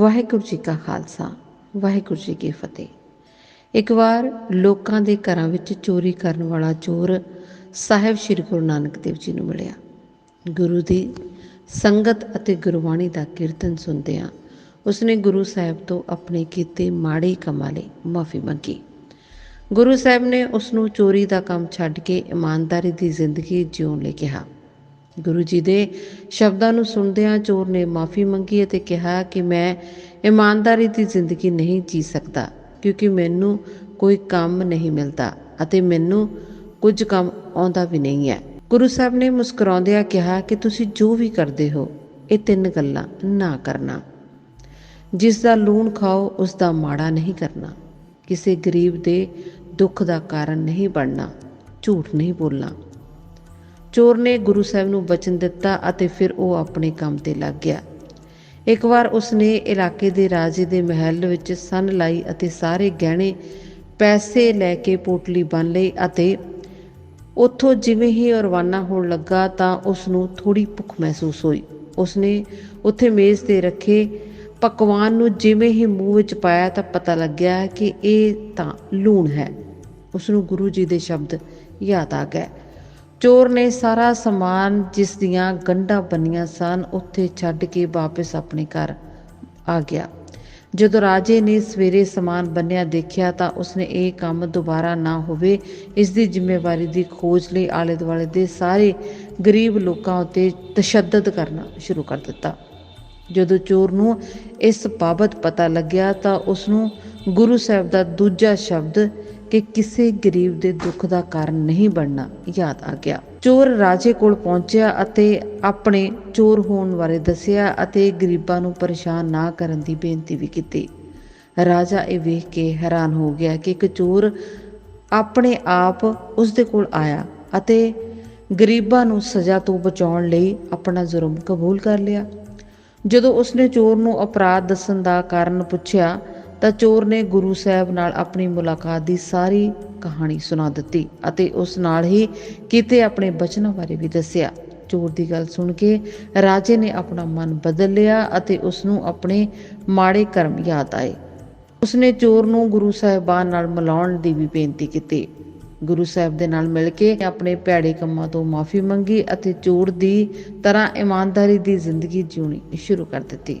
ਵਾਹਿਗੁਰੂ ਜੀ ਕਾ ਖਾਲਸਾ, ਵਾਹਿਗੁਰੂ ਜੀ ਕੀ ਫਤਿਹ। ਇੱਕ ਵਾਰ ਲੋਕਾਂ ਦੇ ਘਰਾਂ ਵਿੱਚ ਚੋਰੀ ਕਰਨ ਵਾਲਾ ਚੋਰ ਸਾਹਿਬ ਸ੍ਰੀ ਗੁਰੂ ਨਾਨਕ ਦੇਵ ਜੀ ਨੂੰ ਮਿਲਿਆ। ਗੁਰੂ ਦੀ ਸੰਗਤ ਅਤੇ ਗੁਰਬਾਣੀ ਦਾ ਕੀਰਤਨ ਸੁਣਦਿਆਂ ਉਸਨੇ ਗੁਰੂ ਸਾਹਿਬ ਤੋਂ ਆਪਣੇ ਕੀਤੇ ਮਾੜੇ ਕੰਮਾਂ ਲਈ ਮਾਫੀ ਮੰਗੀ। ਗੁਰੂ ਸਾਹਿਬ ਨੇ ਉਸ ਨੂੰ ਚੋਰੀ ਦਾ ਕੰਮ ਛੱਡ ਕੇ ਇਮਾਨਦਾਰੀ ਦੀ ਜ਼ਿੰਦਗੀ ਜਿਉਣ ਲਈ ਕਿਹਾ। ਗੁਰੂ ਜੀ ਦੇ ਸ਼ਬਦਾਂ ਨੂੰ ਸੁਣਦਿਆਂ ਚੋਰ ਨੇ ਮਾਫੀ ਮੰਗੀ ਅਤੇ ਕਿਹਾ ਕਿ ਮੈਂ ਇਮਾਨਦਾਰੀ ਦੀ ਜ਼ਿੰਦਗੀ ਨਹੀਂ ਜੀ ਸਕਦਾ, ਕਿਉਂਕਿ ਮੈਨੂੰ ਕੋਈ ਕੰਮ ਨਹੀਂ ਮਿਲਦਾ ਅਤੇ ਮੈਨੂੰ ਕੁਝ ਕੰਮ ਆਉਂਦਾ ਵੀ ਨਹੀਂ ਹੈ। ਗੁਰੂ ਸਾਹਿਬ ਨੇ ਮੁਸਕਰਾਉਂਦਿਆਂ ਕਿਹਾ ਕਿ ਤੁਸੀਂ ਜੋ ਵੀ ਕਰਦੇ ਹੋ, ਇਹ ਤਿੰਨ ਗੱਲਾਂ ਨਾ ਕਰਨਾ। ਜਿਸ ਦਾ ਲੂਣ ਖਾਓ, ਉਸ ਦਾ ਮਾੜਾ ਨਹੀਂ ਕਰਨਾ। ਕਿਸੇ ਗਰੀਬ ਦੇ ਦੁੱਖ ਦਾ ਕਾਰਨ ਨਹੀਂ ਬਣਨਾ, ਝੂਠ ਨਹੀਂ ਬੋਲਣਾ। ਚੋਰ ਨੇ ਗੁਰੂ ਸਾਹਿਬ ਨੂੰ ਬਚਨ ਦਿੱਤਾ ਅਤੇ ਫਿਰ ਉਹ ਆਪਣੇ ਕੰਮ ਤੇ ਲੱਗ ਗਿਆ। ਇੱਕ ਵਾਰ ਉਸਨੇ ਇਲਾਕੇ ਦੇ ਰਾਜੇ ਦੇ ਮਹਿਲ ਵਿੱਚ ਸੰਨ ਲਾਈ ਅਤੇ ਸਾਰੇ ਗਹਿਣੇ ਪੈਸੇ ਲੈ ਕੇ ਪੋਟਲੀ ਬੰਨ ਲਈ ਅਤੇ ਉੱਥੋਂ ਜਿਵੇਂ ਹੀ ਉਹ ਰਵਾਨਾ ਹੋਣ ਲੱਗਾ ਤਾਂ ਉਸ ਨੂੰ ਥੋੜੀ ਭੁੱਖ ਮਹਿਸੂਸ ਹੋਈ। ਉਸਨੇ ਉੱਥੇ ਮੇਜ਼ ਤੇ ਰੱਖੇ, ਪਕਵਾਨ ਨੂੰ ਜਿਵੇਂ ਹੀ ਮੂੰਹ ਵਿੱਚ ਪਾਇਆ ਤਾਂ ਪਤਾ ਲੱਗਿਆ ਕਿ ਇਹ ਤਾਂ ਲੂਣ ਹੈ। ਉਸ ਨੂੰ ਗੁਰੂ ਜੀ ਦੇ ਸ਼ਬਦ ਯਾਦ ਆ ਗਏ। ਚੋਰ ਨੇ ਸਾਰਾ ਸਮਾਨ ਜਿਸ ਦੀਆਂ ਗੰਢਾਂ ਬੰਨੀਆਂ ਸਨ, ਉੱਥੇ ਛੱਡ ਕੇ ਵਾਪਸ ਆਪਣੇ ਘਰ ਆ ਗਿਆ। ਜਦੋਂ ਰਾਜੇ ਨੇ ਸਵੇਰੇ ਸਮਾਨ ਬੰਨਿਆ ਦੇਖਿਆ ਤਾਂ ਉਸਨੇ ਇਹ ਕੰਮ ਦੁਬਾਰਾ ਨਾ ਹੋਵੇ, ਇਸ ਦੀ ਜ਼ਿੰਮੇਵਾਰੀ ਦੀ ਖੋਜ ਲਈ ਆਲੇ ਦੁਆਲੇ ਦੇ ਸਾਰੇ ਗਰੀਬ ਲੋਕਾਂ ਉੱਤੇ ਤਸ਼ੱਦਦ ਕਰਨਾ ਸ਼ੁਰੂ ਕਰ ਦਿੱਤਾ। ਜਦੋਂ ਚੋਰ ਨੂੰ ਇਸ ਬਾਬਤ ਪਤਾ ਲੱਗਿਆ ਤਾਂ ਉਸ ਨੂੰ ਗੁਰੂ ਸਾਹਿਬ ਦਾ ਦੂਜਾ ਸ਼ਬਦ ਕਿ ਕਿਸੇ ਗਰੀਬ ਦੇ ਦੁੱਖ ਦਾ ਕਾਰਨ ਨਹੀਂ ਬਣਨਾ ਯਾਦ ਆ ਗਿਆ। ਚੋਰ ਰਾਜੇ ਕੋਲ ਪਹੁੰਚਿਆ ਅਤੇ ਆਪਣੇ ਚੋਰ ਹੋਣ ਬਾਰੇ ਦੱਸਿਆ ਅਤੇ ਗਰੀਬਾਂ ਨੂੰ ਪਰੇਸ਼ਾਨ ਨਾ ਕਰਨ ਦੀ ਬੇਨਤੀ ਵੀ ਕੀਤੀ। ਰਾਜਾ ਇਹ ਵੇਖ ਕੇ ਹੈਰਾਨ ਹੋ ਗਿਆ ਕਿ ਇੱਕ ਚੋਰ ਆਪਣੇ ਆਪ ਉਸ ਦੇ ਕੋਲ ਆਇਆ ਅਤੇ ਗਰੀਬਾਂ ਨੂੰ ਸਜ਼ਾ ਤੋਂ ਬਚਾਉਣ ਲਈ ਆਪਣਾ ਜ਼ੁਰਮ ਕਬੂਲ ਕਰ ਲਿਆ। ਜਦੋਂ ਉਸਨੇ ਚੋਰ ਨੂੰ ਅਪਰਾਧ ਦੱਸਣ ਦਾ ਕਾਰਨ ਪੁੱਛਿਆ ਤਾਂ ਚੋਰ ਨੇ ਗੁਰੂ ਸਾਹਿਬ ਨਾਲ ਆਪਣੀ ਮੁਲਾਕਾਤ ਦੀ ਸਾਰੀ ਕਹਾਣੀ ਸੁਣਾ ਦਿੱਤੀ ਅਤੇ ਉਸ ਨਾਲ ਹੀ ਕੀਤੇ ਆਪਣੇ ਬਚਨਾਂ ਬਾਰੇ ਵੀ ਦੱਸਿਆ। ਚੋਰ ਦੀ ਗੱਲ ਸੁਣ ਕੇ ਰਾਜੇ ਨੇ ਆਪਣਾ ਮਨ ਬਦਲ ਲਿਆ ਅਤੇ ਉਸ ਨੂੰ ਆਪਣੇ ਮਾੜੇ ਕਰਮ ਯਾਦ ਆਏ। ਉਸਨੇ ਚੋਰ ਨੂੰ ਗੁਰੂ ਸਾਹਿਬਾਨ ਨਾਲ ਮਿਲਾਉਣ ਦੀ ਵੀ ਬੇਨਤੀ ਕੀਤੀ। ਗੁਰੂ ਸਾਹਿਬ ਦੇ ਨਾਲ ਮਿਲ ਕੇ ਆਪਣੇ ਭੈੜੇ ਕੰਮਾਂ ਤੋਂ ਮਾਫੀ ਮੰਗੀ ਅਤੇ ਚੋਰ ਦੀ ਤਰ੍ਹਾਂ ਇਮਾਨਦਾਰੀ ਦੀ ਜ਼ਿੰਦਗੀ ਜਿਉਣੀ ਸ਼ੁਰੂ ਕਰ ਦਿੱਤੀ।